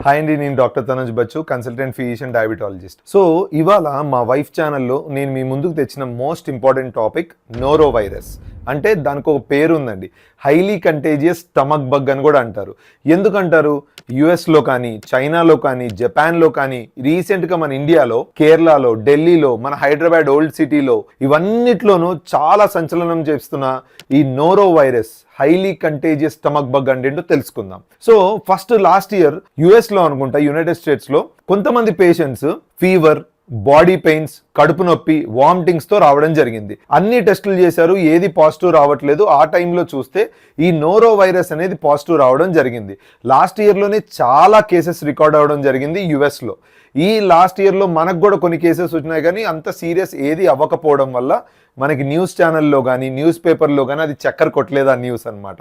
Hi అండి నేను doctor Tanuj Bachchu consultant physician diabetologist so ఇవాళ మా వైఫ్ ఛానల్లో నేను మీ ముందుకు తెచ్చిన most important topic norovirus అంటే దానికి ఒక పేరు ఉందండి హైలీ కంటేజియస్ స్టమక్ బగ్ అని కూడా అంటారు. ఎందుకంటారు? యుఎస్లో కానీ చైనాలో కానీ జపాన్లో కానీ రీసెంట్గా మన ఇండియాలో కేరళలో ఢిల్లీలో మన హైదరాబాద్ ఓల్డ్ సిటీలో ఇవన్నిట్లోనూ చాలా సంచలనం చేస్తున్న ఈ norovirus highly contagious stomach bug అంటే ఏంటో తెలుసుకుందాం. సో ఫస్ట్ లాస్ట్ ఇయర్ యుఎస్లో అనుకుంటా యునైటెడ్ స్టేట్స్లో కొంతమంది పేషెంట్స్ ఫీవర్ బాడీ పెయిన్స్ కడుపు నొప్పి వామిటింగ్స్తో రావడం జరిగింది. అన్ని టెస్టులు చేశారు ఏది పాజిటివ్ రావట్లేదు. ఆ టైంలో చూస్తే ఈ నోరో వైరస్ అనేది పాజిటివ్ రావడం జరిగింది. లాస్ట్ ఇయర్లోనే చాలా కేసెస్ రికార్డ్ అవ్వడం జరిగింది యుఎస్లో ఈ లాస్ట్ ఇయర్లో మనకు కూడా కొన్ని కేసెస్ వచ్చినాయి కానీ అంత సీరియస్ ఏది అవ్వకపోవడం వల్ల మనకి న్యూస్ ఛానల్లో కానీ న్యూస్ పేపర్లో కానీ అది చక్కర కొట్టలేదు ఆ న్యూస్ అనమాట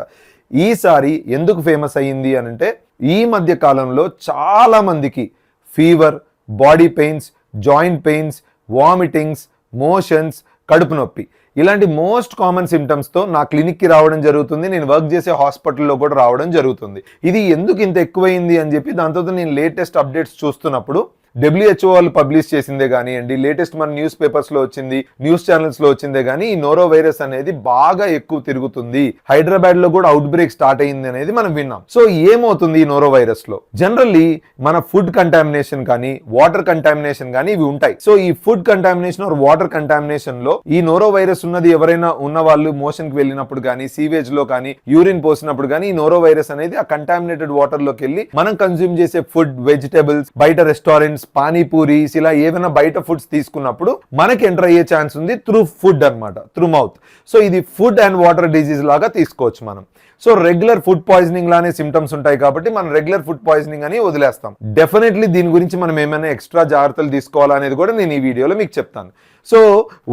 ఈసారి ఎందుకు ఫేమస్ అయ్యింది అని అంటే ఈ మధ్య కాలంలో చాలామందికి fever body pains joint pains vomitings motions కడుపు నొప్పి. ఇలాంటి మోస్ట్ కామన్ సిమ్టమ్స్తో నా క్లినిక్కి రావడం జరుగుతుంది. నేను వర్క్ చేసే హాస్పిటల్లో కూడా రావడం జరుగుతుంది. ఇది ఎందుకు ఇంత ఎక్కువైంది అని చెప్పి దాంతో నేను లేటెస్ట్ అప్డేట్స్ చూస్తున్నప్పుడు డబ్ల్యూహెచ్ఓ వాళ్ళు పబ్లిష్ చేసిందే కానివ్వండి లేటెస్ట్ మన న్యూస్ పేపర్స్లో వచ్చింది న్యూస్ ఛానల్స్లో వచ్చిందే కానీ ఈ నోరో వైరస్ అనేది బాగా ఎక్కువ తిరుగుతుంది. హైదరాబాద్లో కూడా అవుట్ బ్రేక్ స్టార్ట్ అయింది అనేది మనం విన్నాం. సో ఏమవుతుంది ఈ నోరో వైరస్లో జనరల్లీ మన ఫుడ్ కంటామినేషన్ కానీ వాటర్ కంటామినేషన్ కానీ ఇవి ఉంటాయి. సో ఈ ఫుడ్ కంటామినేషన్ ఆర్ వాటర్ కంటామినేషన్లో ఈ నోరో వైరస్ ఉన్నది ఎవరైనా ఉన్న వాళ్ళు మోషన్కి వెళ్ళినప్పుడు కానీ సీవేజ్లో కానీ యూరిన్ పోసినప్పుడు కానీ ఈ నోరో వైరస్ అనేది ఆ కంటామినేటెడ్ వాటర్లోకి వెళ్ళి మనం కన్జ్యూమ్ చేసే ఫుడ్ వెజిటేబుల్స్ బయట రెస్టారెంట్స్ పానీపూరీస్ ఇలా ఏమైనా బయట ఫుడ్స్ తీసుకున్నప్పుడు మనకి ఎంటర్ అయ్యే ఛాన్స్ ఉంది త్రూ ఫుడ్ అన్నమాట త్రూ మౌత్ సో ఇది ఫుడ్ అండ్ వాటర్ డిజీజ్ లాగా తీసుకోవచ్చు మనం. సో రెగ్యులర్ ఫుడ్ పాయిజనింగ్ లానే సిమ్టమ్స్ ఉంటాయి కాబట్టి మనం రెగ్యులర్ ఫుడ్ పాయిజనింగ్ అని వదిలేస్తాం. డెఫినెట్లీ దీని గురించి మనం ఏమైనా ఎక్స్ట్రా జాగ్రత్తలు తీసుకోవాలనేది కూడా నేను ఈ వీడియోలో మీకు చెప్తాను. సో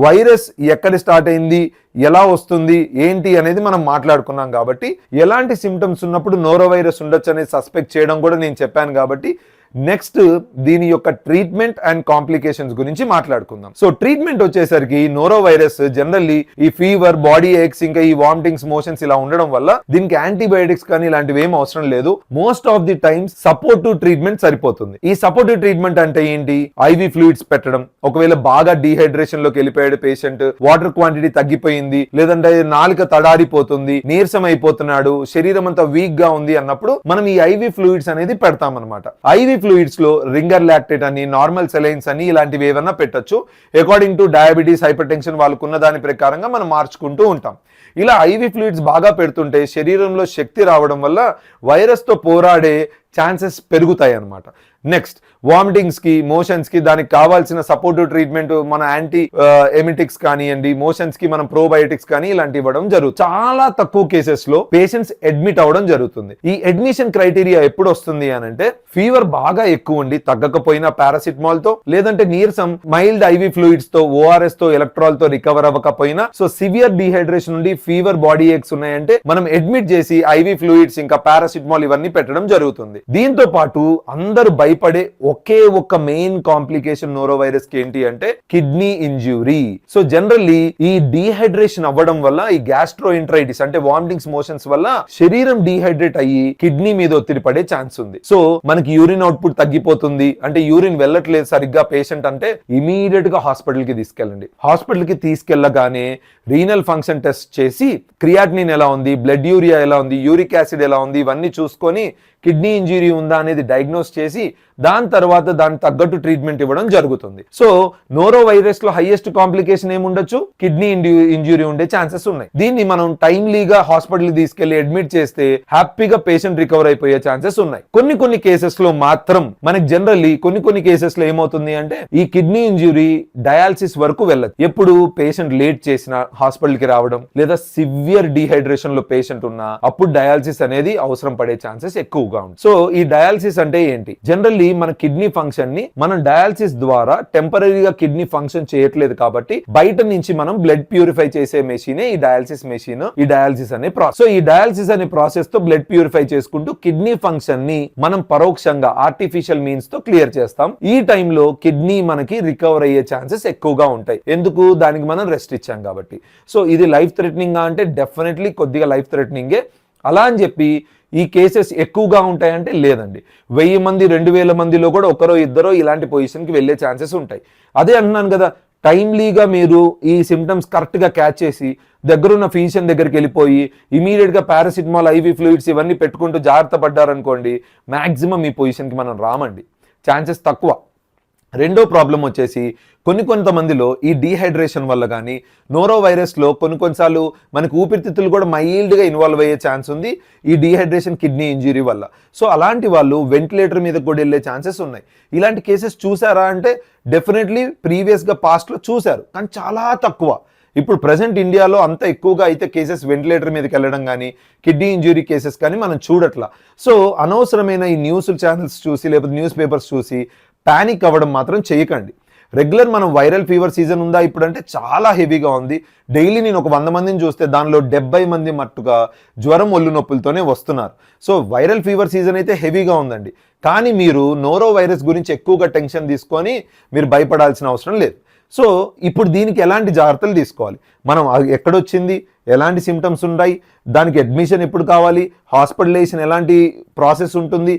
వైరస్ ఎక్కడ స్టార్ట్ అయింది ఎలా వస్తుంది ఏంటి అనేది మనం మాట్లాడుకున్నాం కాబట్టి ఎలాంటి సిమ్టమ్స్ ఉన్నప్పుడు నోరో వైరస్ ఉండొచ్చు అనేది సస్పెక్ట్ చేయడం కూడా నేను చెప్పాను కాబట్టి నెక్స్ట్ దీని యొక్క ట్రీట్మెంట్ అండ్ కాంప్లికేషన్స్ గురించి మాట్లాడుకుందాం. సో ట్రీట్మెంట్ వచ్చేసరికి నోరో వైరస్ జనరల్లీ ఈ ఫీవర్ బాడీ ఎయిక్స్ ఇంకా ఈ వామిటింగ్స్ మోషన్స్ ఇలా ఉండడం వల్ల దీనికి యాంటీబయాటిక్స్ కానీ ఇలాంటివి ఏం అవసరం లేదు. Most of the times supportive treatment సరిపోతుంది. ఈ సపోర్టివ్ ట్రీట్మెంట్ అంటే ఏంటి? ఐవి ఫ్లూయిడ్స్ పెట్టడం. ఒకవేళ బాగా డీహైడ్రేషన్లోకి వెళ్ళిపోయాడు పేషెంట్ వాటర్ క్వాంటిటీ తగ్గిపోయింది లేదంటే నాలుక తడారిపోతుంది నీరసం అయిపోతున్నాడు శరీరం అంతా వీక్గా ఉంది అన్నప్పుడు మనం ఈ ఐవి ఫ్లూయిడ్స్ అనేది పెడతాం అనమాట ఐవి ఫ్లూయిడ్స్లో రింగర్ లాక్టేట్ అని నార్మల్ సెలైన్స్ అని ఇలాంటివి ఏవన్నా పెట్టొచ్చు. According to diabetes hypertension వాళ్ళకున్న దాని ప్రకారంగా మనం మార్చుకుంటూ ఉంటాం. ఇలా ఐవి ఫ్లూయిడ్స్ బాగా పెడుతుంటే శరీరంలో శక్తి రావడం వల్ల వైరస్తో పోరాడే ఛాన్సెస్ పెరుగుతాయి అన్నమాట నెక్స్ట్ వామిటింగ్స్కి మోషన్స్కి దానికి కావాల్సిన సపోర్టివ్ ట్రీట్మెంట్ మన యాంటీ ఎమిటిక్స్ కానివ్వండి మోషన్స్కి మనం ప్రోబయోటిక్స్ కానీ ఇలాంటి ఇవ్వడం జరుగుతుంది. చాలా తక్కువ కేసెస్లో పేషెంట్స్ అడ్మిట్ అవ్వడం జరుగుతుంది. ఈ అడ్మిషన్ క్రైటీరియా ఎప్పుడు వస్తుంది అని అంటే ఫీవర్ బాగా ఎక్కువ ఉండి తగ్గకపోయినా పారాసిటమాల్తో లేదంటే నీరసం మైల్డ్ ఐవి ఫ్లూయిడ్స్తో ఓఆర్ఎస్తో ఎలక్ట్రాల్తో రికవర్ అవ్వకపోయినా సో సివియర్ డిహైడ్రేషన్ నుండి ఫీవర్ బాడీ ఎక్స్ ఉన్నాయంటే మనం అడ్మిట్ చేసి ఐవి ఫ్లూయిడ్స్ ఇంకా పారాసిటమాల్ ఇవన్నీ పెట్టడం జరుగుతుంది. దీంతో పాటు అందరూ భయపడే ఒకే ఒక్క మెయిన్ కాంప్లికేషన్ నోరో వైరస్కి ఏంటి అంటే కిడ్నీ ఇంజ్యూరీ సో జనరల్లీ ఈ డీహైడ్రేషన్ అవ్వడం వల్ల ఈ గ్యాస్ట్రో ఇంట్రైటిస్ అంటే వామిటింగ్స్ మోషన్స్ వల్ల శరీరం డీహైడ్రేట్ అయ్యి కిడ్నీ మీద ఒత్తిడి పడే ఛాన్స్ ఉంది. సో మనకి యూరిన్ అవుట్పుట్ తగ్గిపోతుంది. అంటే యూరిన్ వెళ్ళట్లేదు సరిగ్గా పేషెంట్ అంటే ఇమీడియట్గా హాస్పిటల్కి తీసుకెళ్ళండి. హాస్పిటల్కి తీసుకెళ్ళగానే రీనల్ ఫంక్షన్ టెస్ట్ చేసి క్రియాటినిన్ ఎలా ఉంది బ్లడ్ యూరియా ఎలా ఉంది యూరిక్ యాసిడ్ ఎలా ఉంది ఇవన్నీ చూసుకొని కిడ్నీ ఇంజురీ ఉందా అనేది డయాగ్నోస్ చేసి దాని తర్వాత దానికి తగ్గట్టు ట్రీట్మెంట్ ఇవ్వడం జరుగుతుంది. సో నోరో వైరస్లో హైయెస్ట్ కాంప్లికేషన్ ఏముండొచ్చు? కిడ్నీ ఇంజురీ ఉండే ఛాన్సెస్ ఉన్నాయి. దీన్ని మనం టైమ్లీగా హాస్పిటల్ తీసుకెళ్ళి అడ్మిట్ చేస్తే హ్యాపీగా పేషెంట్ రికవర్ అయిపోయే ఛాన్సెస్ ఉన్నాయి. కొన్ని కొన్ని కేసెస్లో మాత్రం మనకి జనరల్లీ కొన్ని కొన్ని కేసెస్లో ఏమవుతుంది అంటే ఈ కిడ్నీ ఇంజురీ డయాలసిస్ వరకు వెళ్ళదు. ఎప్పుడు పేషెంట్ లేట్ చేసిన హాస్పిటల్కి రావడం లేదా సివియర్ డిహైడ్రేషన్లో పేషెంట్ ఉన్నా అప్పుడు డయాలసిస్ అనేది అవసరం పడే ఛాన్సెస్ ఎక్కువగా ఉంది సో ఈ డయాలసిస్ అంటే ఏంటి? జనరల్లీ మన కిడ్నీ ఫంక్షన్ని మనం డయాలసిస్ ద్వారా టెంపరీగా కిడ్నీ ఫంక్షన్ చేయట్లేదు కాబట్టి బయట నుంచి మనం బ్లడ్ ప్యూరిఫై చేసే మెషినే ఈ డయాలసిస్ మెషిన్ ఈ డయాలసిస్ అనే ప్రాసెస్ సో ఈ డయాలసిస్ అనే ప్రాసెస్తో బ్లడ్ ప్యూరిఫై చేసుకుంటూ కిడ్నీ ఫంక్షన్ని మనం పరోక్షంగా ఆర్టిఫిషియల్ మీన్స్తో క్లియర్ చేస్తాం. ఈ టైంలో కిడ్నీ మనకి రికవర్ అయ్యే ఛాన్సెస్ ఎక్కువగా ఉంటాయి. ఎందుకు? దానికి మనం రెస్ట్ ఇచ్చాం కాబట్టి. సో ఇది లైఫ్ థ్రెటనింగ్ అంటే డెఫినెట్లీ కొద్దిగా లైఫ్ థ్రెటనింగే అలా అని చెప్పి ఈ కేసెస్ ఎక్కువగా ఉంటాయంటే లేదండి. వెయ్యి మంది రెండు వేల మందిలో కూడా ఒకరో ఇద్దరో ఇలాంటి పొజిషన్కి వెళ్ళే ఛాన్సెస్ ఉంటాయి. అదే అన్నాను కదా టైమ్లీగా మీరు ఈ సిమ్టమ్స్ కరెక్ట్గా క్యాచ్ చేసి దగ్గరున్న ఫిజిషియన్ దగ్గరికి వెళ్ళిపోయి ఇమీడియట్గా పారాసిటమాల్ ఐవి ఫ్లూయిడ్స్ ఇవన్నీ పెట్టుకుంటూ జాగ్రత్త పడ్డారనుకోండి మ్యాక్సిమం ఈ పొజిషన్కి మనం రామండి. ఛాన్సెస్ తక్కువ. రెండో ప్రాబ్లం వచ్చేసి కొన్ని కొంతమందిలో ఈ డీహైడ్రేషన్ వల్ల కానీ నోరో వైరస్లో కొన్ని కొన్నిసార్లు మనకు ఊపిరితిత్తులు కూడా మైల్డ్గా ఇన్వాల్వ్ అయ్యే ఛాన్స్ ఉంది ఈ డీహైడ్రేషన్ కిడ్నీ ఇంజురీ వల్ల. సో అలాంటి వాళ్ళు వెంటిలేటర్ మీద కూడా వెళ్ళే ఛాన్సెస్ ఉన్నాయి. ఇలాంటి కేసెస్ చూసారా అంటే డెఫినెట్లీ ప్రీవియస్గా పాస్ట్లో చూశారు కానీ చాలా తక్కువ. ఇప్పుడు ప్రజెంట్ ఇండియాలో అంత ఎక్కువగా అయితే కేసెస్ వెంటిలేటర్ మీదకి వెళ్ళడం కానీ కిడ్నీ ఇంజురీ కేసెస్ కానీ మనం చూడట్లా. సో అనవసరమైన ఈ న్యూస్ ఛానల్స్ చూసి లేకపోతే న్యూస్ పేపర్స్ చూసి ప్యానిక్ అవ్వడం మాత్రం చేయకండి. రెగ్యులర్ మనం వైరల్ ఫీవర్ సీజన్ ఉందా ఇప్పుడు అంటే చాలా హెవీగా ఉంది. డైలీ నేను ఒక వంద మందిని చూస్తే దానిలో డెబ్బై మంది మట్టుగా జ్వరం ఒళ్ళు నొప్పులతోనే వస్తున్నారు. సో వైరల్ ఫీవర్ సీజన్ అయితే హెవీగా ఉందండి. కానీ మీరు నోరో వైరస్ గురించి ఎక్కువగా టెన్షన్ తీసుకొని మీరు భయపడాల్సిన అవసరం లేదు. సో ఇప్పుడు దీనికి ఎలాంటి జాగ్రత్తలు తీసుకోవాలి? మనం అది ఎక్కడొచ్చింది? ఎలాంటి సిమ్టమ్స్ ఉన్నాయి దానికి అడ్మిషన్ ఎప్పుడు కావాలి? హాస్పిటలైజేషన్ ఎలాంటి ప్రాసెస్ ఉంటుంది?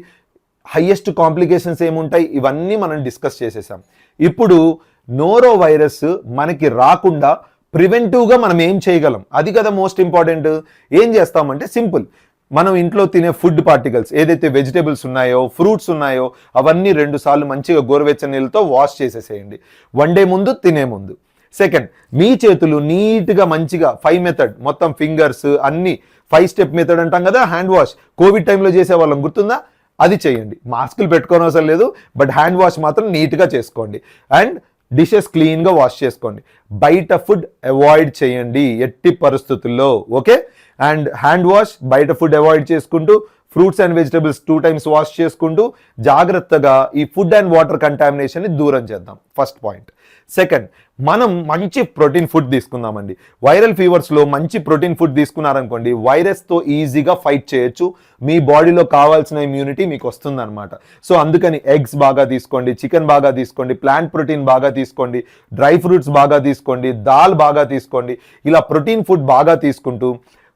హయ్యెస్ట్ కాంప్లికేషన్స్ ఏముంటాయి? ఇవన్నీ మనం డిస్కస్ చేసేసాం. ఇప్పుడు నోరో వైరస్ మనకి రాకుండా ప్రివెంటివ్గా మనం ఏం చేయగలం? అది కదా మోస్ట్ ఇంపార్టెంట్. ఏం చేస్తామంటే సింపుల్. మనం ఇంట్లో తినే ఫుడ్ పార్టికల్స్ ఏదైతే వెజిటేబుల్స్ ఉన్నాయో ఫ్రూట్స్ ఉన్నాయో అవన్నీ రెండు సార్లు మంచిగా గోరువెచ్చని నీళ్ళతో వాష్ చేసేసేయండి. వన్ డే ముందు తినే ముందు. సెకండ్ మీ చేతులు నీట్గా మంచిగా ఫైవ్ మెథడ్ మొత్తం ఫింగర్స్ అన్ని ఫైవ్ స్టెప్ మెథడ్ అంటాం కదా హ్యాండ్ వాష్. కోవిడ్ టైంలో చేసే వాళ్ళం గుర్తుందా? అది చేయండి. మాస్కులు పెట్టుకోని అవసరం లేదు బట్ హ్యాండ్ వాష్ మాత్రం నీట్గా చేసుకోండి. అండ్ డిషెస్ క్లీన్గా వాష్ చేసుకోండి. బయట ఫుడ్ అవాయిడ్ చేయండి ఎట్టి పరిస్థితుల్లో ఓకే? అండ్ హ్యాండ్ వాష్ బయట ఫుడ్ అవాయిడ్ చేసుకుంటూ fruits and vegetables two times wash చేసుకుంటూ జాగ్రత్తగా ఈ ఫుడ్ అండ్ వాటర్ కంటామినేషన్ని దూరం చేద్దాం. ఫస్ట్ పాయింట్ సెకండ్ మనం మంచి ప్రోటీన్ ఫుడ్ తీసుకుందామండి. వైరల్ ఫీవర్స్లో మంచి ప్రోటీన్ ఫుడ్ తీసుకున్నారనుకోండి వైరస్తో ఈజీగా ఫైట్ చేయొచ్చు. మీ బాడీలో కావాల్సిన ఇమ్యూనిటీ మీకు వస్తుందన్నమాట. సో అందుకని ఎగ్స్ బాగా తీసుకోండి చికెన్ బాగా తీసుకోండి ప్లాంట్ ప్రోటీన్ బాగా తీసుకోండి డ్రై ఫ్రూట్స్ బాగా తీసుకోండి దాల్ బాగా తీసుకోండి ఇలా ప్రోటీన్ ఫుడ్ బాగా తీసుకుంటూ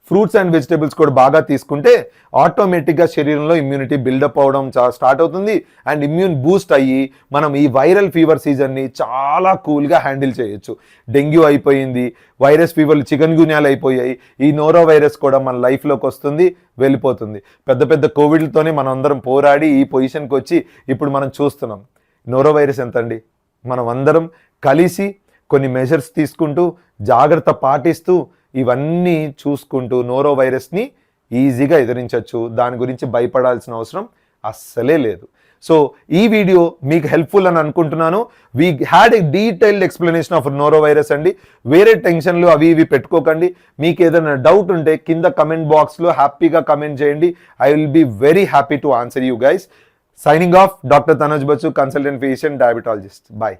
ఫ్రూట్స్ అండ్ వెజిటేబుల్స్ కూడా బాగా తీసుకుంటే ఆటోమేటిక్గా శరీరంలో ఇమ్యూనిటీ బిల్డప్ అవడం చాలా స్టార్ట్ అవుతుంది. అండ్ ఇమ్యూన్ బూస్ట్ అయ్యి మనం ఈ వైరల్ ఫీవర్ సీజన్ని చాలా కూల్గా హ్యాండిల్ చేయొచ్చు. డెంగ్యూ అయిపోయింది వైరస్ ఫీవర్లు చికెన్ గున్యాలు అయిపోయాయి. ఈ నోరో వైరస్ కూడా మన లైఫ్లోకి వస్తుంది వెళ్ళిపోతుంది. పెద్ద పెద్ద కోవిడ్లతోనే మనం అందరం పోరాడి ఈ పొజిషన్కి వచ్చి ఇప్పుడు మనం చూస్తున్నాం. నోరో వైరస్ ఎంత అండి మనం అందరం కలిసి కొన్ని మెజర్స్ తీసుకుంటూ జాగ్రత్త పాటిస్తూ ఇవన్నీ చూసుకుంటూ నోరో వైరస్ని ఈజీగా ఎదిరించవచ్చు దాని గురించి భయపడాల్సిన అవసరం అస్సలే లేదు. సో ఈ వీడియో మీకు హెల్ప్ఫుల్ అని అనుకుంటున్నాను. We had a detailed explanation of norovirus అండి. వేరే టెన్షన్లు అవి ఇవి పెట్టుకోకండి. మీకు ఏదైనా డౌట్ ఉంటే కింద కమెంట్ బాక్స్లో హ్యాపీగా కమెంట్ చేయండి. I will be very happy to answer you guys signing off doctor Tanuj Bachchu consultant physician diabetologist bye